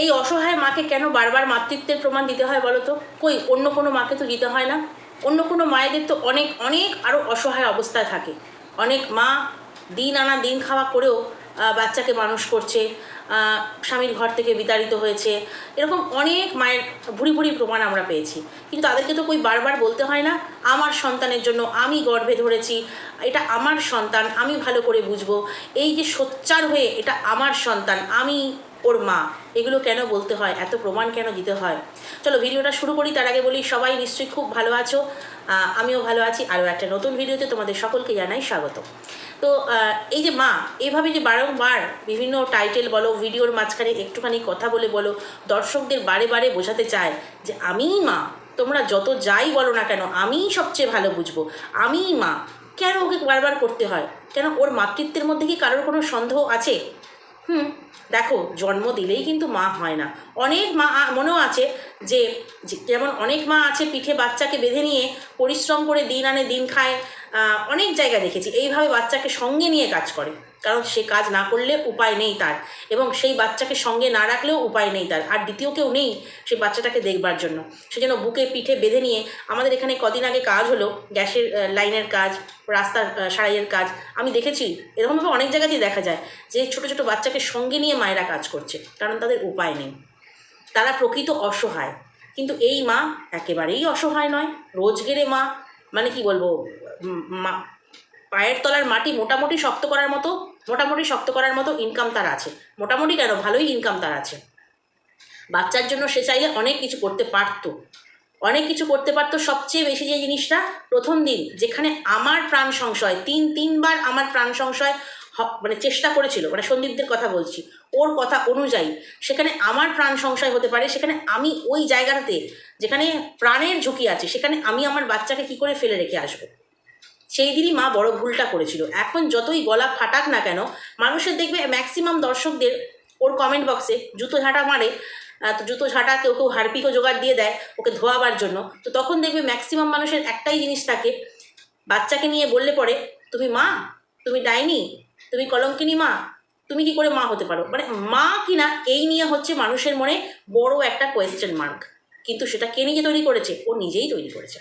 এই অসহায় মাকে কেন বারবার মাতৃত্বের প্রমাণ দিতে হয় বলো তো? কই, অন্য কোনো মাকে তো দিতে হয় না। অন্য কোনো মায়েদের তো অনেক অনেক আরও অসহায় অবস্থায় থাকে। অনেক মা দিন আনা দিন খাওয়া করেও বাচ্চাকে মানুষ করছে স্বামীর ঘর থেকে বিতাড়িত হয়েছে। এরকম অনেক মায়ের ভুরি ভুরি প্রমাণ আমরা পেয়েছি। কিন্তু তাদেরকে তো কই বারবার বলতে হয় না? আমার সন্তানের জন্য আমি গর্ভে ধরেছি, এটা আমার সন্তান, আমি ভালো করে বুঝব। এই যে সোচ্চার হয়ে এটা আমার সন্তান, আমি ওর মা। এগুলো কেন বলতে হয়? এত প্রমাণ কেন দিতে হয়? চলো ভিডিওটা শুরু করি, তার আগে বলি সবাই নিশ্চয়ই খুব ভালো আছো। আমিও ভালো আছি। আরও একটা নতুন ভিডিওতে তোমাদের সকলকে জানাই স্বাগত। তো এই যে মা, এভাবে যে বারংবার বিভিন্ন টাইটেল বলো, ভিডিওর মাঝখানে একটুখানি কথা বলে বলো, দর্শকদের বারে বারে বোঝাতে চায় যে, আমিই মা, তোমরা যত যাই বলো না কেন, আমিই সবচেয়ে ভালো বুঝব। আমিই মা। কেন ওকে বারবার করতে হয়? কেন ওর মাতৃত্বের মধ্যে কি কারোর কোনো সন্দেহ আছে? হুম। দেখো, জন্ম দিলেই কিন্তু মা হয় না। অনেক মা মনেও আছে যে যেমন অনেক মা আছে পিঠে বাচ্চাকে বেঁধে নিয়ে পরিশ্রম করে দিন আনে দিন খায় অনেক জায়গা দেখেছি। এইভাবে বাচ্চাকে সঙ্গে নিয়ে কাজ করে। কারণ সে কাজ না করলে উপায় নেই তার। এবং সেই বাচ্চাকে সঙ্গে না রাখলেও উপায় নেই তার। আর দ্বিতীয় কেউ নেই সেই বাচ্চাটাকে দেখবার জন্য। সেজন্য বুকে পিঠে বেঁধে নিয়ে, আমাদের এখানে কদিন আগে কাজ হলো, গ্যাসের লাইনের কাজ, রাস্তার সারাইয়ের কাজ। আমি দেখেছি, এরকমভাবে অনেক জায়গাতেই দেখা যায় যে ছোট ছোট বাচ্চাকে সঙ্গে নিয়ে মায়েরা কাজ করছে। কারণ তাদের উপায় নেই। তারা প্রকৃত অসহায়। কিন্তু এই মা একেবারেই অসহায় নয়, রোজগেরে মা মানে কি বলব মা, পায়ের তলার মাটি মোটামুটি শক্ত করার মতো, মোটামুটি শক্ত করার মতো ইনকাম তার আছে। মোটামুটি কেন? ভালোই ইনকাম তার আছে। বাচ্চার জন্য সে চাইলে অনেক কিছু করতে পারতো। অনেক কিছু করতে পারতো। সবচেয়ে বেশি যে জিনিসটা প্রথম দিন, যেখানে আমার প্রাণ সংশয়, তিন, তিনবার আমার প্রাণ সংশয় মানে চেষ্টা করেছিল মানে সন্দীপদের কথা বলছি, ওর কথা অনুযায়ী। সেখানে আমার প্রাণ সংশয় হতে পারে, সেখানে আমি ওই জায়গাটাতে, যেখানে প্রাণের ঝুঁকি আছে, সেখানে আমি আমার বাচ্চাকে কি করে ফেলে রেখে আসব? সেই দিনই মা বড় ভুলটা করেছিল। এখন যতই গলা ফাটাক না কেন, মানুষের দেখবে ম্যাক্সিমাম দর্শকদের, ওর কমেন্ট বক্সে জুতো ঝাঁটা মারে তো জুতো ঝাঁটা কেউ কেউ হারপিকও জোগাড় দিয়ে দেয়, ওকে ধোয়াবার জন্য। তো তখন দেখবে ম্যাক্সিমাম মানুষের একটাই জিনিস থাকে, বাচ্চাকে নিয়ে বললে পরে, তুমি মা, তুমি ডাইনি তুমি কলঙ্কিনী মা, তুমি কি করে মা হতে পারো? মানে মা কিনা, এই নিয়ে হচ্ছে মানুষের মনে বড় একটা কোয়েশ্চেন মার্ক কিন্তু সেটা কে নিজে তৈরি করেছে? ও নিজেই তৈরি করেছে।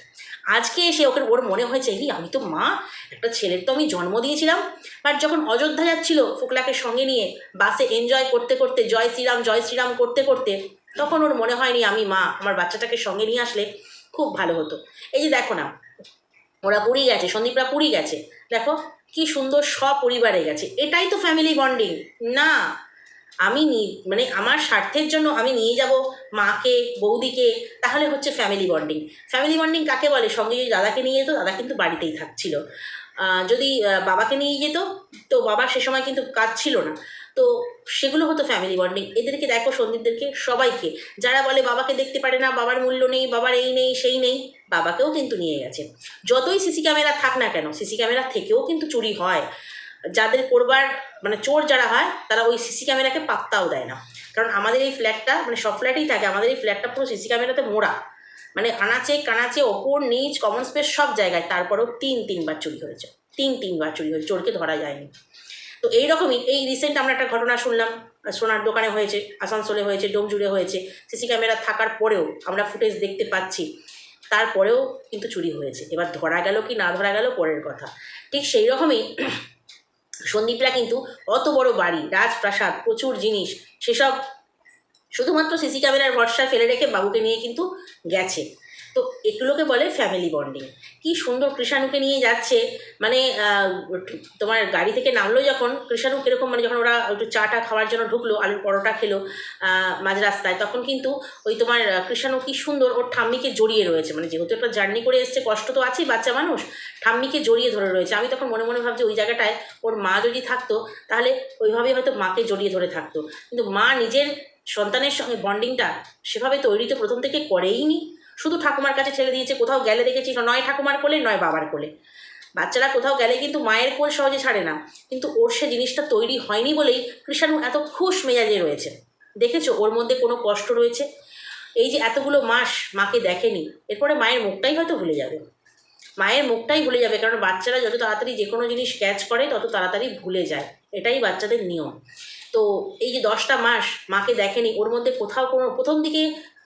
আজকে এসে ওকে, ওর মনে হয়েছে এই আমি তো মা, একটা ছেলের তো আমি জন্ম দিয়েছিলাম। বাট যখন অযোধ্যা যাচ্ছিল ফোকলাকে সঙ্গে নিয়ে, বাসে এনজয় করতে করতে, জয় শ্রীরাম জয় শ্রীরাম করতে করতে, তখন ওর মনে হয়নি, আমি মা, আমার বাচ্চাটাকে সঙ্গে নিয়ে আসলে খুব ভালো হতো। এই যে দেখো না, ওরা পুরী গেছে, সন্দীপরা পুরী গেছে। দেখো কি সুন্দর সপরিবারে গেছে। এটাই তো ফ্যামিলি বন্ডিং না, আমি মানে আমার স্বার্থের জন্য আমি নিয়ে যাব মাকে, বৌদিকে, তাহলে হচ্ছে ফ্যামিলি বন্ডিং ফ্যামিলি বন্ডিং কাকে বলে? সঙ্গে যদি দাদাকে নিয়ে যেত, দাদা কিন্তু বাড়িতেই থাকছিল। যদি বাবাকে নিয়ে যেত, তো বাবা সে সময় কিন্তু কাজ ছিল না। তো সেগুলো হতো ফ্যামিলি বন্ডিং এদেরকে দেখো সন্দীপদেরকে, সবাইকে। যারা বলে বাবাকে দেখতে পারে না, বাবার মূল্য নেই, বাবার এই নেই, সেই নেই। বাবাকেও কিন্তু নিয়ে গেছে। যতই সিসি ক্যামেরা থাক না কেন, সিসি ক্যামেরা থেকেও কিন্তু চুরি হয়। যাদের করবার মানে চোর যারা হয়, তারা ওই সিসি ক্যামেরাকে পাত্তাও দেয় না। কারণ আমাদের এই ফ্ল্যাটটা মানে সব ফ্ল্যাটেই থাকে, আমাদের এই ফ্ল্যাটটা পুরো সিসি ক্যামেরাতে মোড়া। মানে আনাচে কানাচে, ওপর, নিচ কমন স্পেস সব জায়গায়। তারপরেও তিন, তিনবার চুরি হয়েছে। তিন, তিনবার চুরি হয়েছে। চোরকে ধরা যায়নি। তো এইরকমই, এই রিসেন্ট আমরা একটা ঘটনা শুনলাম। সোনার দোকানে হয়েছে, আসানসোলে হয়েছে, ডোমজুড়ে হয়েছে। সিসি ক্যামেরা থাকার পরেও আমরা ফুটেজ দেখতে পাচ্ছি। তারপরেও কিন্তু চুরি হয়েছে। এবার ধরা গেল কি না ধরা গেল পরের কথা। ঠিক সেই রকমই সন্দীপরা কিন্তু অত বড় বাড়ি, রাজপ্রাসাদ, প্রচুর জিনিস, সেসব শুধুমাত্র সিসি ক্যামেরার ভরসায় ফেলে রেখে বাবুকে নিয়ে কিন্তু গেছে। তো এগুলোকে বলে ফ্যামিলি বন্ডিং কি সুন্দর কৃষাণুকে নিয়ে যাচ্ছে। মানে তোমার গাড়ি থেকে নামলো যখন, কৃষাণু কীরকম মানে যখন ওরা একটু চাটা খাওয়ার জন্য ঢুকলো, আলুর পরোটা খেলো মাঝ রাস্তায়, তখন কিন্তু ওই তোমার কৃষাণু কি সুন্দর ওর ঠাম্মিকে জড়িয়ে রয়েছে। মানে যেহেতু একটা জার্নি করে এসছে, কষ্ট তো আছেই, বাচ্চা মানুষ, ঠাম্মিকে জড়িয়ে ধরে রয়েছে। আমি তখন মনে মনে ভাবছি ওই জায়গাটায় ওর মা যদি থাকতো, তাহলে ওইভাবেই হয়তো মাকে জড়িয়ে ধরে থাকতো। কিন্তু মা নিজের সন্তানের সঙ্গে বন্ডিংটা সেভাবে তৈরি তো প্রথম থেকে করেই নি শুধু ঠাকুমার কাছে ছেড়ে দিয়েছে, কোথাও গেলে দেখেছি, নয় ঠাকুমার কোলে, নয় বাবার কোলে। বাচ্চারা কোথাও গেলে কিন্তু মায়ের কোল সহজে ছাড়ে না। কিন্তু ওর সে জিনিসটা তৈরি হয়নি বলেই কৃষাণু এত খুশ মেজাজে রয়েছে। দেখেছ, ওর মধ্যে কোনো কষ্ট রয়েছে? এই যে এতগুলো মাস মাকে দেখেনি, এরপরে মায়ের মুখটাই হয়তো ভুলে যাবে। মায়ের মুখটাই ভুলে যাবে, কারণ বাচ্চারা যত তাড়াতাড়ি যে কোনো জিনিস ক্যাচ করে, তত তাড়াতাড়ি ভুলে যায়। এটাই বাচ্চাদের নিয়ম। তো এই যে দশটা মাস মাকে দেখেনি, ওর মধ্যে কোথাও কোনো প্রথম দিকে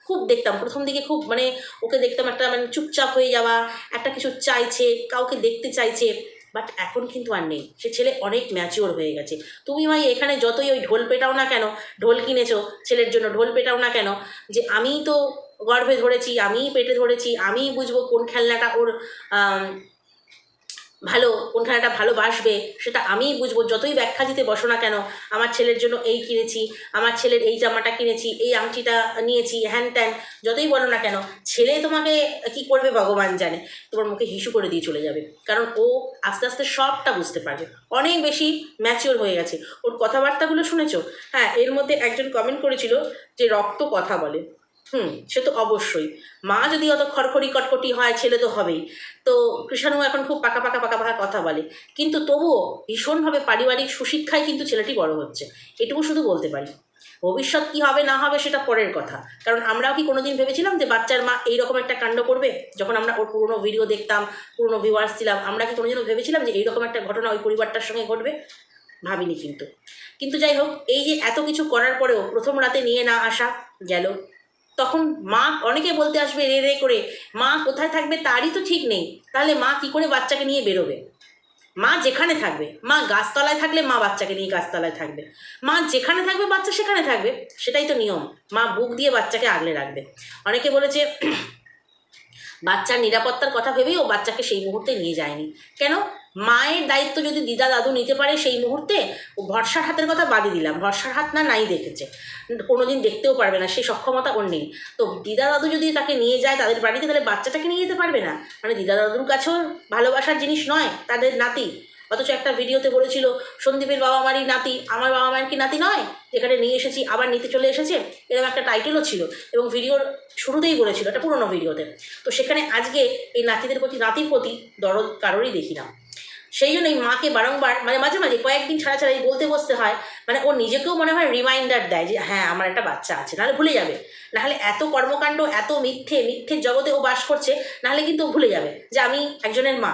খুব দেখতাম। প্রথম দিকে খুব মানে ওকে দেখতাম একটা মানে চুপচাপ হয়ে যাওয়া একটা কিছু চাইছে কাউকে দেখতে চাইছে বাট এখন কিন্তু আর নেই। সে ছেলে অনেক ম্যাচিওর হয়ে গেছে। তুমি ভাই এখানে যতই ওই ঢোল পেটাও না কেন ঢোল কিনেছো ছেলের জন্য ঢোল পেটাও না কেন যে আমিই তো গর্ভে ধরেছি আমিই পেটে ধরেছি আমিই বুঝব কোন খেলনাটা ওর আম, ভালো, কোন খেলাটা ভালোবাসবে, সেটা আমিই বুঝব। যতই ব্যাখ্যা দিতে বসো না কেন, আমার ছেলের জন্য এই কিনেছি, আমার ছেলের এই জামাটা কিনেছি, এই আংটিটা নিয়েছি, হ্যান ত্যান, যতই বলো না কেন, ছেলে তোমাকে কি করবে ভগবান জানে। তোমার মুখে হিসু করে দিয়ে চলে যাবে। কারণ ও আস্তে আস্তে সবটা বুঝতে পারবে। অনেক বেশি ম্যাচিওর হয়ে গেছে। ওর কথাবার্তাগুলো শুনেছো? হ্যাঁ এর মধ্যে একজন কমেন্ট করেছিল যে রক্ত কথা বলে। হুম, সে তো অবশ্যই। মা যদি অত খড়খড়ি কটকটি হয়, ছেলে তো হবেই। তো কৃষাণু এখন খুব পাকা পাকা পাকা পাকা কথা বলে। কিন্তু তবুও ভীষণভাবে পারিবারিক সুশিক্ষায় কিন্তু ছেলেটি বড় হচ্ছে। এটুকু শুধু বলতে পারি। ভবিষ্যৎ কী হবে, না হবে, সেটা পরের কথা। কারণ আমরাও কি কোনোদিন ভেবেছিলাম যে বাচ্চার মা এইরকম একটা কাণ্ড করবে? যখন আমরা ওর পুরনো ভিডিও দেখতাম, পুরোনো ভিউয়ার্স ছিলাম, আমরা কি কোনোদিনও ভেবেছিলাম যে এইরকম একটা ঘটনা ওই পরিবারটার সঙ্গে ঘটবে? ভাবিনি কিন্তু। কিন্তু যাই হোক, এই যে এত কিছু করার পরেও প্রথম রাতে নিয়ে না আসা গেল। তখন মা অনেকে বলতে আসবে, রে রে, করে। মা কোথায় থাকবে তারই তো ঠিক নেই। তাহলে মা কি করে বাচ্চাকে নিয়ে বেরোবে? মা যেখানে থাকবে, মা গাছতলায় থাকলে মা বাচ্চাকে নিয়ে গাছতলায় থাকবে। মা যেখানে থাকবে বাচ্চা সেখানে থাকবে, সেটাই তো নিয়ম। মা বুক দিয়ে বাচ্চাকে আগলে রাখবে। অনেকে বলেছে, বাচ্চার নিরাপত্তার কথা ভেবেই ও বাচ্চাকে সেই মুহূর্তে নিয়ে যায়নি। কেন? মায়ের দায়িত্ব যদি দিদা দাদু নিতে পারে সেই মুহূর্তে ভরসার হাতের কথা বাদই দিলাম। ভরসার হাত না নাই দেখেছে। কোনোদিন দেখতেও পারবে না সেই সক্ষমতা ওর নেই। তো দিদা দাদু যদি তাকে নিয়ে যায় তাদের বাড়িতে, তাহলে বাচ্চাটাকে নিয়ে যেতে পারবে না? মানে দিদা দাদুর কাছেও ভালোবাসার জিনিস নয়, তাদের নাতি। অথচ একটা ভিডিওতে বলেছিল, সন্দীপের বাবা মারই নাতি, আমার বাবা মায়ের কি নাতি নয়? যেখানে নিয়ে এসেছি, আবার নিতে চলে এসেছে? এরকম একটা টাইটেলও ছিল। এবং ভিডিওর শুরুতেই বলেছিল, একটা পুরনো ভিডিওতে। তো সেখানে আজকে এই নাতিদের প্রতি, নাতির প্রতি দরদ কারোরই দেখি না। সেই জন্যই মাকে বারংবার মানে মাঝে মাঝে কয়েকদিন ছাড়া ছাড়াই বলতে বসতে হয় মানে ও নিজেকেও মনে হয় রিমাইন্ডার দেয় যে হ্যাঁ আমার একটা বাচ্চা আছে, নাহলে ভুলে যাবে। নাহলে এত কর্মকাণ্ড, এত মিথ্যে মিথ্যের জগতে ও বাস করছে, নাহলে কিন্তু ভুলে যাবে যে আমি একজনের মা।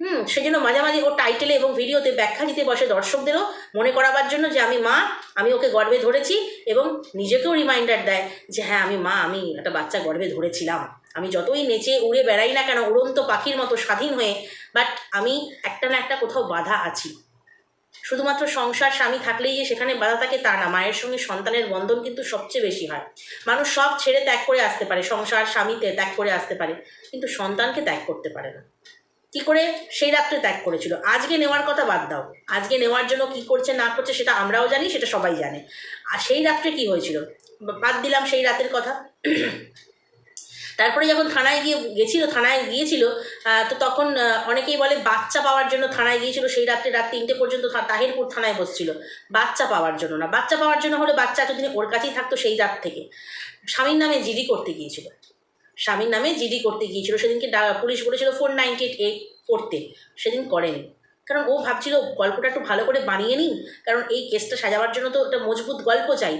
হুম সেই জন্য মাঝে মাঝে ও টাইটেলে এবং ভিডিওতে ব্যাখ্যা দিতে বসে দর্শকদেরও মনে করাবার জন্য যে, আমি মা, আমি ওকে গর্বে ধরেছি এবং নিজেকেও রিমাইন্ডার দেয় যে হ্যাঁ আমি মা, আমি একটা বাচ্চা গর্বে ধরেছিলাম। আমি যতই নেচে উড়ে বেড়াই না কেন, উড়ন্ত পাখির মতো স্বাধীন হয়ে বাট আমি একটা না একটা কোথাও বাধা আছি। শুধুমাত্র সংসার, স্বামী থাকলেই যে সেখানে বাধা থাকে তা না, মায়ের সঙ্গে সন্তানের বন্ধন কিন্তু সবচেয়ে বেশি হয়। মানুষ সব ছেড়ে ত্যাগ করে আসতে পারে, সংসার, স্বামীতে ত্যাগ করে আসতে পারে, কিন্তু সন্তানকে ত্যাগ করতে পারে না। কি করে? সেই রাত্রে ত্যাগ করেছিল। আজকে নেওয়ার কথা বাদ দাও। আজকে নেওয়ার জন্য কি করছে, না করছে, সেটা আমরাও জানি, সেটা সবাই জানে। আর সেই রাত্রে কি হয়েছিল? বাদ দিলাম সেই রাতের কথা। তারপরে যখন থানায় গিয়ে গেছিল, থানায় গিয়েছিল তো তখন অনেকেই বলে বাচ্চা পাওয়ার জন্য থানায় গিয়েছিল, সেই রাত্রে রাত তিনটে পর্যন্ত তাহিরপুর থানায় বসছিল। বাচ্চা পাওয়ার জন্য না। বাচ্চা পাওয়ার জন্য হলে বাচ্চা এতদিন ওর কাছেই থাকতো সেই রাত থেকে। স্বামীর নামে জিডি করতে গিয়েছিল। স্বামীর নামে জিডি করতে গিয়েছিল। সেদিনকে পুলিশ বলেছিল ফোর নাইনটি এইট এ করতে সেদিন করেনি। কারণ ও ভাবছিল গল্পটা একটু ভালো করে বানিয়ে নিই কারণ এই কেসটা সাজাবার জন্য তো একটা মজবুত গল্প চাই।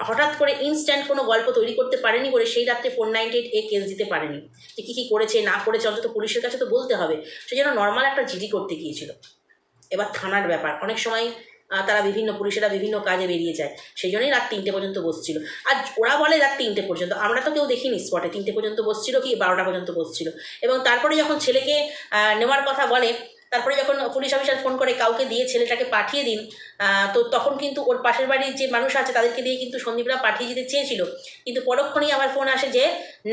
হঠাৎ করে ইনস্ট্যান্ট কোনো গল্প তৈরি করতে পারেনি বলে সেই রাত্রে four ninety eight A case দিতে পারেনি। যে কী কী করেছে, না করেছে, অন্তত পুলিশের কাছে তো বলতে হবে। সেই জন্য নর্মাল একটা জিডি করতে গিয়েছিল। এবার থানার ব্যাপার। অনেক সময় তারা বিভিন্ন পুলিশেরা বিভিন্ন কাজে বেরিয়ে যায়। সেই জন্যই রাত তিনটে পর্যন্ত বসছিল। আর ওরা বলে রাত তিনটে পর্যন্ত। আমরা তো কেউ দেখিনি স্পটে তিনটে পর্যন্ত বসছিল কি? বারোটা পর্যন্ত বসছিল। এবং তারপরে যখন ছেলেকে নেওয়ার কথা বলে তারপরে যখন পুলিশ অফিসার ফোন করে কাউকে দিয়ে ছেলেটাকে পাঠিয়ে দিন তো তখন কিন্তু ওর পাশের বাড়ির যে মানুষ আছে তাদেরকে দিয়ে কিন্তু সন্দীপরা পাঠিয়ে দিতে চেয়েছিল। কিন্তু পরক্ষণেই আমার ফোন আসে যে,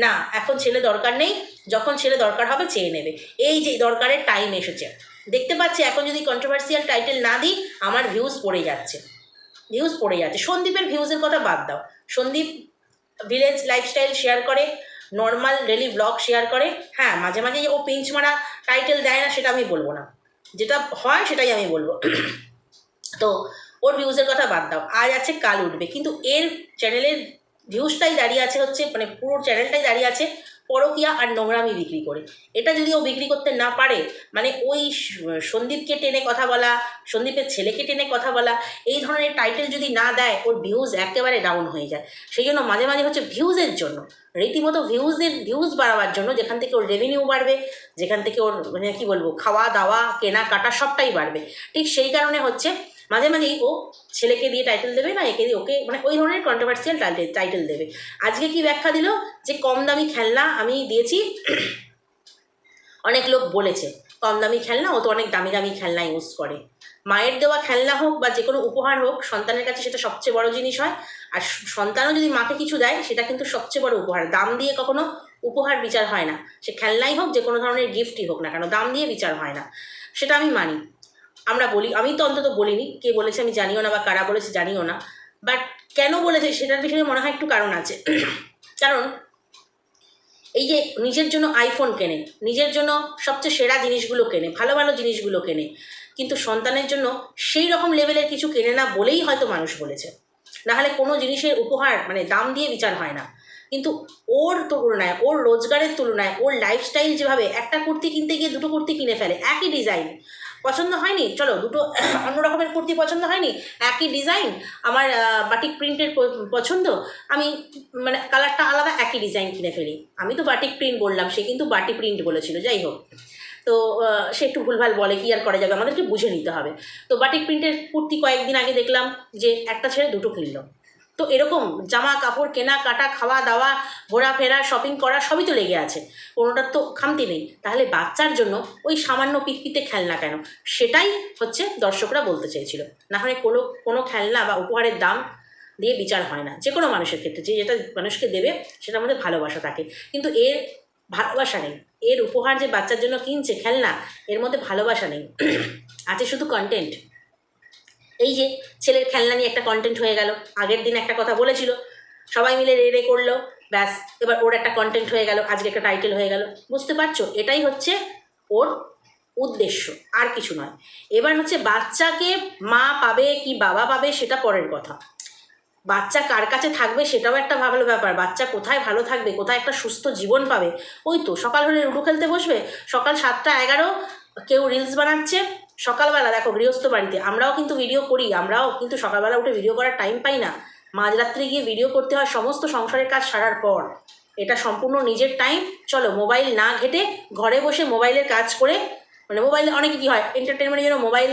না, এখন ছেলে দরকার নেই, যখন ছেলে দরকার হবে চেয়ে নেবে। এই যে দরকারের টাইম এসেছে। দেখতে পাচ্ছি এখন যদি কন্ট্রোভার্সিয়াল টাইটেল না দিই, আমার ভিউজ পড়ে যাচ্ছে। ভিউজ পড়ে যাচ্ছে। সন্দীপের ভিউজের কথা বাদ দাও। সন্দীপ ভিলেজ লাইফস্টাইল শেয়ার করে নর্মাল ডেলি ব্লগ শেয়ার করে হ্যাঁ মাঝে মাঝে ও পিঞ্চ মারা টাইটেল দেয় না, সেটা আমি বলব না। যেটা হয়, সেটাই আমি বলব। তো ওর ভিউজের কথা বাদ দাও। আজ আছে, কাল উঠবে। কিন্তু এর চ্যানেলের ভিউজটাই দাঁড়িয়ে আছে হচ্ছে মানে পুরো চ্যানেলটাই দাঁড়িয়ে আছে পরকিয়া আর নোংরামি বিক্রি করে। এটা যদি ও বিক্রি করতে না পারে মানে ওই সন্দীপকে টেনে কথা বলা, সন্দীপের ছেলেকে টেনে কথা বলা, এই ধরনের টাইটেল যদি না দেয়, ওর ভিউজ একেবারে ডাউন হয়ে যায়। সেই জন্য মাঝে মাঝে হচ্ছে ভিউজের জন্য, রীতিমতো ভিউজের ভিউজ বাড়াবার জন্য যেখান থেকে ওর রেভিনিউ বাড়বে, যেখান থেকে ওর মানে কী বলব খাওয়া দাওয়া কেনাকাটা সবটাই বাড়বে। ঠিক সেই কারণে হচ্ছে মাঝে মাঝেই ও ছেলেকে দিয়ে টাইটেল দেবে না একে দিয়ে ওকে মানে ওই ধরনের কন্ট্রোভার্সিয়াল টাইটেল টাইটেল দেবে। আজকে কি ব্যাখ্যা দিল? যে কম দামি খেলনা আমি দিয়েছি, অনেক লোক বলেছে, কম দামি খেলনা, ও তো অনেক দামি দামি খেলনা ইউজ করে। মায়ের দেওয়া খেলনা হোক বা যে কোনো উপহার হোক, সন্তানের কাছে সেটা সবচেয়ে বড় জিনিস হয়। আর সন্তানও যদি মাকে কিছু দেয়, সেটা কিন্তু সবচেয়ে বড় উপহার। দাম দিয়ে কখনো উপহার বিচার হয় না। সে খেলনাই হোক, যে কোনো ধরনের গিফটই হোক না কেন, দাম দিয়ে বিচার হয় না। সেটা আমি মানি। আমরা বলি, আমি তো অন্তত বলিনি, কে বলেছে আমি জানিও না বা কারা বলেছে জানিও না বাট কেন বলেছে সেটার পিছনে মনে হয় একটু কারণ আছে। কারণ এই যে নিজের জন্য আইফোন কেনে, নিজের জন্য সবচেয়ে সেরা জিনিসগুলো কেনে, ভালো ভালো জিনিসগুলো কেনে, কিন্তু সন্তানের জন্য সেই রকম লেভেলের কিছু কেনে না বলেই হয়তো মানুষ বলেছে। নাহলে কোনো জিনিসের উপহার মানে দাম দিয়ে বিচার হয় না। কিন্তু ওর তুলনায়, ওর রোজগারের তুলনায়, ওর লাইফস্টাইল যেভাবে একটা কুর্তি কিনতে গিয়ে দুটো কুর্তি কিনে ফেলে, একই ডিজাইন পছন্দ হয়নি? চলো, দুটো অন্য রকমের কুর্তি পছন্দ হয়নি? একই ডিজাইন আমার বাটিক প্রিন্টের পছন্দ? আমি মানে কালারটা আলাদা, একই ডিজাইন কিনে ফেলি। আমি তো বাটিক প্রিন্ট বললাম, সে কিন্তু বাটি প্রিন্ট বলেছিল, যাই হোক। তো সে একটু ভুলভাল বলে, কি আর করা যাবে? আমাদেরকে বুঝে নিতে হবে। তো বাটিক প্রিন্টের কুর্তি কয়েকদিন আগে দেখলাম যে একটা ছেড়ে দুটো কিনলো। তো এরকম জামা কাপড় কেনা, কাটা, খাওয়া, দাওয়া, ঘোরাফেরা শপিং করা সবই তো লেগে আছে। কোনোটার তো খামতি নেই। তাহলে বাচ্চার জন্য ওই সামান্য পিকপিতে খেলনা কেন? সেটাই হচ্ছে দর্শকরা বলতে চেয়েছিল। না হলে কোনো কোনো খেলনা বা উপহারের দাম দিয়ে বিচার হয় না। যে কোনো মানুষের ক্ষেত্রে, যে যেটা মানুষকে দেবে, সেটার মধ্যে ভালোবাসা থাকে। কিন্তু এর ভালোবাসা নেই। এর উপহার যে বাচ্চার জন্য কিনছে, খেলনা, এর মধ্যে ভালোবাসা নেই। আছে শুধু কন্টেন্ট এই যে ছেলের খেলনা নিয়ে একটা কন্টেন্ট হয়ে গেল, আগের দিন একটা কথা বলেছিল, সবাই মিলে রে রে করল, ব্যাস, এবার ওর একটা কন্টেন্ট হয়ে গেল, আজকে একটা টাইটেল হয়ে গেল। বুঝতে পারছ? এটাই হচ্ছে ওর উদ্দেশ্য, আর কিছু নয়। এবার হচ্ছে বাচ্চাকে মা পাবে কি বাবা পাবে সেটা পরের কথা। বাচ্চা কার কাছে থাকবে সেটাও একটা ভালো ব্যাপার। বাচ্চা কোথায় ভালো থাকবে, কোথায় একটা সুস্থ জীবন পাবে, ওই তো সকাল হলে লুডো খেলতে বসবে, সকাল সাতটা এগারো, কেউ রিলস বানাচ্ছে সকালবেলা, দেখো গৃহস্থ বাড়িতে, আমরাও কিন্তু ভিডিও করি, আমরাও কিন্তু সকালবেলা উঠে ভিডিও করার টাইম পাই না। মাঝরাত্রে গিয়ে ভিডিও করতে হয় সমস্ত সংসারের কাজ সারার পর। এটা সম্পূর্ণ নিজের টাইম চলো মোবাইল না ঘেটে ঘরে বসে মোবাইলের কাজ করে মানে মোবাইলে অনেকে কী হয় এন্টারটেনমেন্টের জন্য মোবাইল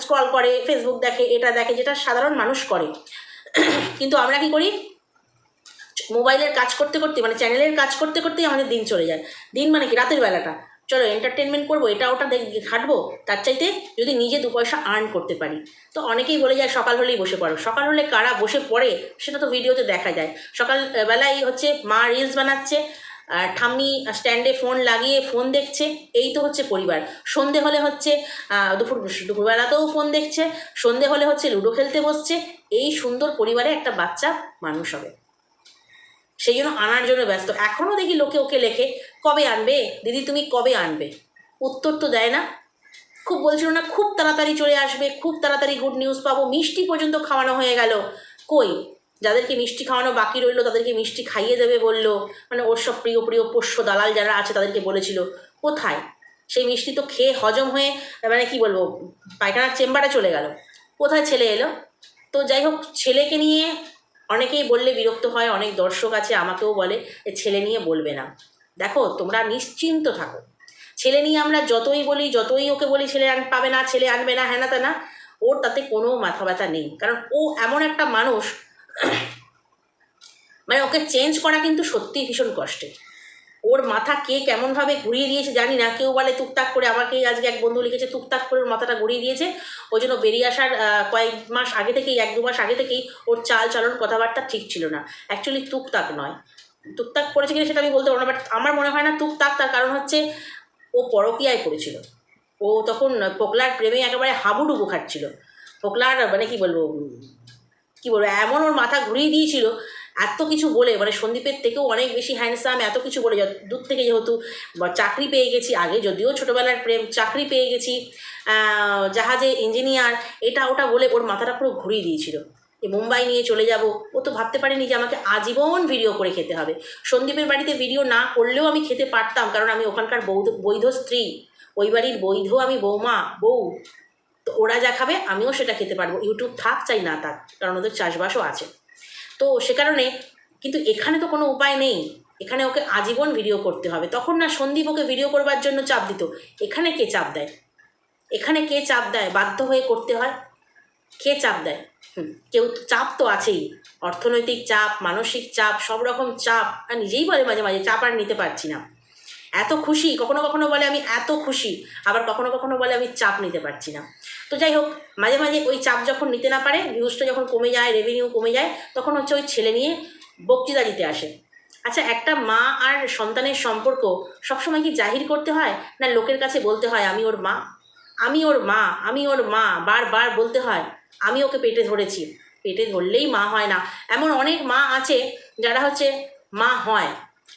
স্ক্রল করে ফেসবুক দেখে, এটা দেখে, যেটা সাধারণ মানুষ করে। কিন্তু আমরা কি করি? মোবাইলের কাজ করতে করতে মানে চ্যানেলের কাজ করতে করতেই আমাদের দিন চলে যায়। দিন মানে কি? রাতের বেলাটা। চলো এন্টারটেনমেন্ট করব, এটা ওটা খাটবো, তার চাইতে যদি নিজে দু পয়সা আর্ন করতে পারি। তো অনেকেই বলে যায়, সকাল হলেই বসে পড়ো। সকাল হলে কারা বসে পড়ে, সেটা তো ভিডিওতে দেখা যায়। সকাল বেলায় হচ্ছে মা রিলস বানাচ্ছে ঠাম্মি স্ট্যান্ডে ফোন লাগিয়ে ফোন দেখছে, এই তো হচ্ছে পরিবার। সন্ধে হলে হচ্ছে দুপুর, দুপুরবেলাতেও ফোন দেখছে, সন্ধে হলে হচ্ছে লুডো খেলতে বসছে, এই সুন্দর পরিবারে একটা বাচ্চা মানুষ হবে। সেই জন্য আনার জন্য ব্যস্ত। এখনও দেখি লোকে ওকে লেখে, কবে আনবে? দিদি, তুমি কবে আনবে? উত্তর তো দেয় না। খুব বলছিল না, খুব তাড়াতাড়ি চলে আসবে, খুব তাড়াতাড়ি গুড নিউজ পাবো, মিষ্টি পর্যন্ত খাওয়ানো হয়ে গেল। কই? যাদেরকে মিষ্টি খাওয়ানো বাকি রইল, তাদেরকে মিষ্টি খাইয়ে দেবে বলল। মানে ওর সব প্রিয় প্রিয় পোষ্য দালাল যারা আছে, তাদেরকে বলেছিল। কোথায়? সেই মিষ্টি তো খেয়ে হজম হয়ে মানে কি বলব, পায়খানার চেম্বারে চলে গেল। কোথায় ছেলে এলো? তো যাই হোক, ছেলেকে নিয়ে অনেকেই বললে বিরক্ত হয়, অনেক দর্শক আছে আমাকেও বলে যে ছেলে নিয়ে বলবে না। দেখো, তোমরা নিশ্চিন্ত থাকো। ছেলে নিয়ে আমরা যতই বলি, যতই ওকে বলি ছেলে আন, পাবে না, ছেলে আনবে না হ্যাঁ না তা না, ওর তাতে কোনো মাথা ব্যথা নেই। কারণ ও এমন একটা মানুষ মানে ওকে চেঞ্জ করা কিন্তু সত্যিই ভীষণ কষ্টের। ওর মাথা কে কেমনভাবে ঘুরিয়ে দিয়েছে জানি না। কেউ বলে টুকটাক করে আমাকে আজকে এক বন্ধু লিখেছে, টুকটাক করে ওর মাথাটা ঘুরিয়ে দিয়েছে। ওই জন্য বেরিয়ে আসার কয়েক মাস আগে থেকেই, এক দু মাস আগে থেকেই ওর চাল চলন কথাবার্তা ঠিক ছিল না। অ্যাকচুয়ালি টুকটাক নয়। টুকটাক করেছে কিনা সেটা আমি বলতে পারব না বাট আমার মনে হয় না টুকটাক, তার কারণ হচ্ছে ও পরকিয়ায় পড়েছিল। ও তখন পোকলার প্রেমে একেবারে হাবুডুবু খাচ্ছিল। পোকলার মানে কি বলব কি বলব, এমন ওর মাথা ঘুরিয়ে দিয়েছিল এত কিছু বলে মানে সন্দীপের থেকেও অনেক বেশি হ্যান্ডসাম এত কিছু বলে। দূর থেকে যেহেতু চাকরি পেয়ে গেছি, আগে যদিও ছোটোবেলার প্রেম, চাকরি পেয়ে গেছি জাহাজে ইঞ্জিনিয়ার এটা ওটা বলে ওর মাথাটা পুরো ঘুরিয়ে দিয়েছিল। যে মুম্বাই নিয়ে চলে যাব, ও তো ভাবতে পারেনি যে আমাকে আজীবন ভিডিও করে খেতে হবে। সন্দীপের বাড়িতে ভিডিও না করলেও আমি খেতে পারতাম, কারণ আমি ওখানকার বৌধ, বৈধ স্ত্রী। ওই বাড়ির বৈধ আমি বৌমা, বউ। তো ওরা যা খাবে, আমিও সেটা খেতে পারব। ইউটিউব থাক চাই না থাক, কারণ ওদের চাষবাসও আছে। তো সে কারণে কিন্তু এখানে তো কোনো উপায় নেই। এখানে ওকে আজীবন ভিডিও করতে হবে। তখন না সন্দীপ ওকে ভিডিও করবার জন্য চাপ দিত। এখানে কে চাপ দেয়? এখানে কে চাপ দেয়? বাধ্য হয়ে করতে হয়। কে চাপ দেয়? হুম, কেউ চাপ তো আছেই। অর্থনৈতিক চাপ মানসিক চাপ সব রকম চাপ। আর নিজেই বলে মাঝে মাঝে চাপ আর নিতে পারছি না। এত খুশি, কখনো কখনো বলে আমি এত খুশি, আবার কখনো কখনো বলে আমি চাপ নিতে পারছি না। তো যাই হোক, মাঝে মাঝে ওই চাপ যখন নিতে না পারে ভিউজটা যখন কমে যায় রেভিনিউ কমে যায়, তখন হচ্ছে ওই ছেলে নিয়ে বক্তৃতা দিতে আসে। আচ্ছা একটা মা আর সন্তানের সম্পর্ক সবসময় কি জাহির করতে হয়? না লোকের কাছে বলতে হয়, আমি ওর মা আমি ওর মা, আমি ওর মা বারবার বলতে হয়, আমি ওকে পেটে ধরেছি। পেটে ধরলেই মা হয় না। এমন অনেক মা আছে যারা হচ্ছে মা হয়।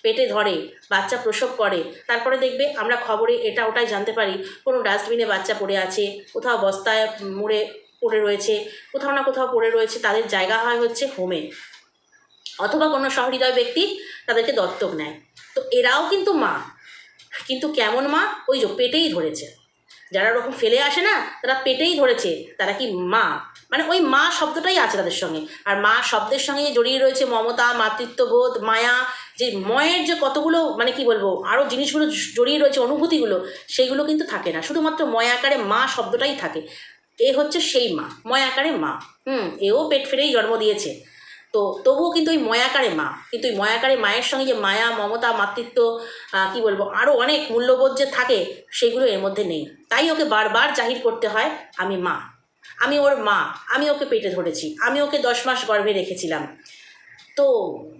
পেটে ধরে, বাচ্চা প্রসব করে, তারপরে দেখবে আমরা খবরে এটা ওটাই জানতে পারি, কোনো ডাস্টবিনে বাচ্চা পড়ে আছে, কোথাও বস্তায় মুড়ে পড়ে রয়েছে, কোথাও না কোথাও পড়ে রয়েছে, তাদের জায়গা হয় হচ্ছে হোমে অথবা কোনো সহৃদয় ব্যক্তি তাদেরকে দত্তক নেয়। তো এরাও কিন্তু মা, কিন্তু কেমন মা? ওই যে পেটেই ধরেছে। যারা ওরকম ফেলে আসে না, তারা পেটেই ধরেছে, তারা কি মা? মানে ওই মা শব্দটাই আছে তাদের সঙ্গে। আর মা শব্দের সঙ্গে জড়িয়ে রয়েছে মমতা, মাতৃত্ববোধ, মায়া যে ময়ের যে কতগুলো মানে কি বলব আরও জিনিসগুলো জড়িয়ে রয়েছে, অনুভূতিগুলো সেইগুলো কিন্তু থাকে না। শুধুমাত্র ময় আকারে মা শব্দটাই থাকে। এ হচ্ছে সেই মা, ময় আকারে মা। হুম, এও পেট ফেরেই জন্ম দিয়েছে। তো তবুও কিন্তু ওই ময়াকারে মা, কিন্তু ওই ময়াকারে মায়ের সঙ্গে যে মায়া, মমতা, মাতৃত্ব কি বলব আরও অনেক মূল্যবোধ যে থাকে, সেগুলো এর মধ্যে নেই। তাই ওকে বারবার জাহির করতে হয়, আমি মা। আমি ওর মা, আমি ওকে পেটে ধরেছি, আমি ওকে দশ মাস গর্ভে রেখেছিলাম। তো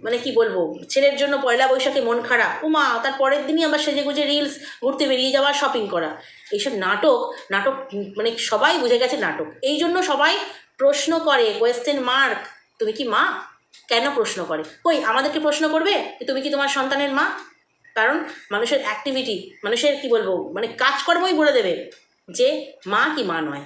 মানে কি বলব, ছেলের জন্য পয়লা বৈশাখে মন খারাপ। ও মা তার পরের দিনই আবার সেজে গুজে রিলস ঘুরতে বেরিয়ে যাওয়া শপিং করা। এইসব নাটক নাটক মানে সবাই বুঝে গেছে নাটক। এই জন্য সবাই প্রশ্ন করে কোয়েশ্চেন মার্ক তুমি কি মা? কেন প্রশ্ন করে? কই, আমাদেরকে প্রশ্ন করবে যে, তুমি কি তোমার সন্তানের মা? কারণ মানুষের অ্যাক্টিভিটি মানুষের কি বলব মানে কাজকর্মই বলে দেবে যে, মা কি মা নয়?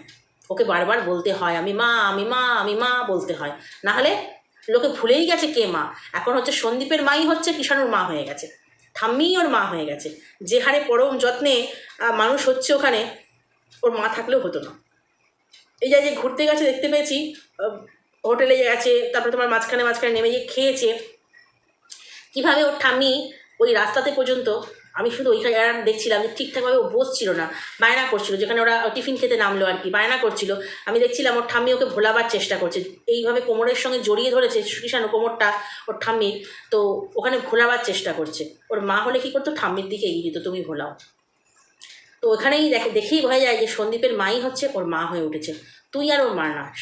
ওকে বারবার বলতে হয়, আমি মা আমি মা আমি মা বলতে হয়। না হলে লোকে ভুলেই গেছে কে মা। এখন হচ্ছে সন্দীপের মাই হচ্ছে কিষাণুর মা হয়ে গেছে। ঠাম্মিই ওর মা হয়ে গেছে। যে হারে পরম যত্নে মানুষ হচ্ছে ওখানে, ওর মা থাকলেও হতো না। এই যে ঘুরতে গেছে, দেখতে পেয়েছি হোটেলে গেছে, তারপরে তোমার মাঝখানে মাঝখানে নেমে গিয়ে খেয়েছে। কীভাবে ওর ঠাম্মি ওই রাস্তাতে পর্যন্ত আমি শুধু ওইখানে দেখছিলাম যে ঠিকঠাকভাবে ও বসছিল না, বায়না করছিল, যেখানে ওরা টিফিন খেতে নামলো আর কি, বায়না করছিল। আমি দেখছিলাম ওর ঠাম্মি ওকে ভোলাবার চেষ্টা করছে, এইভাবে কোমরের সঙ্গে জড়িয়ে ধরেছে কিষাণু কোমরটা ওর ঠাম্মির, তো ওখানে ভোলাবার চেষ্টা করছে। ওর মা হলে কী করতো? ঠাম্মির দিকে এগিয়ে যেত, তুমি ভোলাও। তো ওখানেই দেখে, দেখেই বোঝা যায় যে সন্দীপের মাই হচ্ছে ওর মা হয়ে উঠেছে। তুই আর ওর মা নাস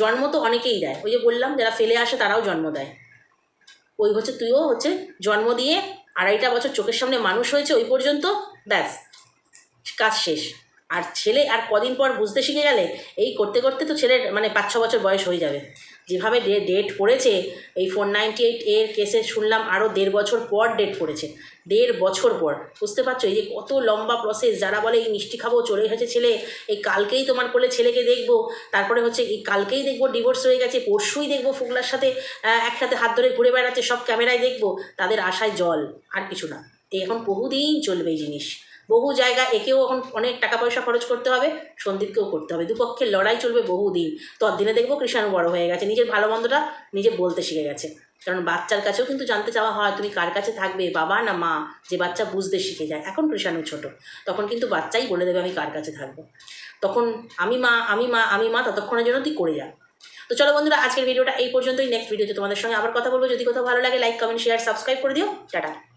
জন্ম তো অনেকেই দেয়। ওই যে বললাম, যারা ফেলে আসে তারাও জন্ম দেয়। ওই হচ্ছে তুইও হচ্ছে জন্ম দিয়ে আড়াইটা বছর চোখের সামনে মানুষ হয়েছে ওই পর্যন্ত, ব্যাস, কাজ শেষ। আর ছেলে আর কদিন পর বুঝতে শিখে গেলে এই করতে করতে তো ছেলের মানে পাঁচ ছ বছর বয়স হয়ে যাবে। যেভাবে ডেট পড়েছে, এই ফোর নাইনটি এইট এর কেসে শুনলাম আরও দেড় বছর পর ডেট পড়েছে। দেড় বছর পর। বুঝতে পারছ? এই যে কত লম্বা প্রসেস যারা বলে এই মিষ্টি খাব, চলে গেছে ছেলে, এই কালকেই তোমার কোলে ছেলেকে দেখব। তারপরে হচ্ছে এই কালকেই দেখব ডিভোর্স হয়ে গেছে, পরশুই দেখব ফুগলার সাথে একসাথে হাত ধরে ঘুরে বেড়াচ্ছে, সব ক্যামেরায় দেখব। তাদের আশায় জল, আর কিছু না। এখন বহুদিন চলবে এই জিনিস। বহু জায়গা একেও এখন অনেক টাকা পয়সা খরচ করতে হবে, সন্দীপকেও করতে হবে। দুপক্ষের লড়াই চলবে বহুদিন। ততদিনে দেখব কৃষাণু বড় হয়ে গেছে। নিজের ভালো মন্দটা নিজে বলতে শিখে গেছে। কারণ বাচ্চার কাছেও কিন্তু জানতে চাওয়া হয়, তুমি কার কাছে থাকবে, বাবা না মা? যে বাচ্চা বুঝতে শিখে যায়। এখন কৃষাণু ছোট। তখন কিন্তু বাচ্চাই বলে দেবে, আমি কার কাছে থাকব? তখন আমি মা আমি মা আমি মা, ততক্ষণের জন্য তুই করে যা। তো চলো বন্ধুরা, আজকের ভিডিওটা এই পর্যন্তই। নেক্সট ভিডিওতে তোমাদের সঙ্গে আবার কথা বলব। যদি কোথাও ভালো লাগে লাইক কমেন্ট শেয়ার সাবস্ক্রাইব করে দিও। টাটা।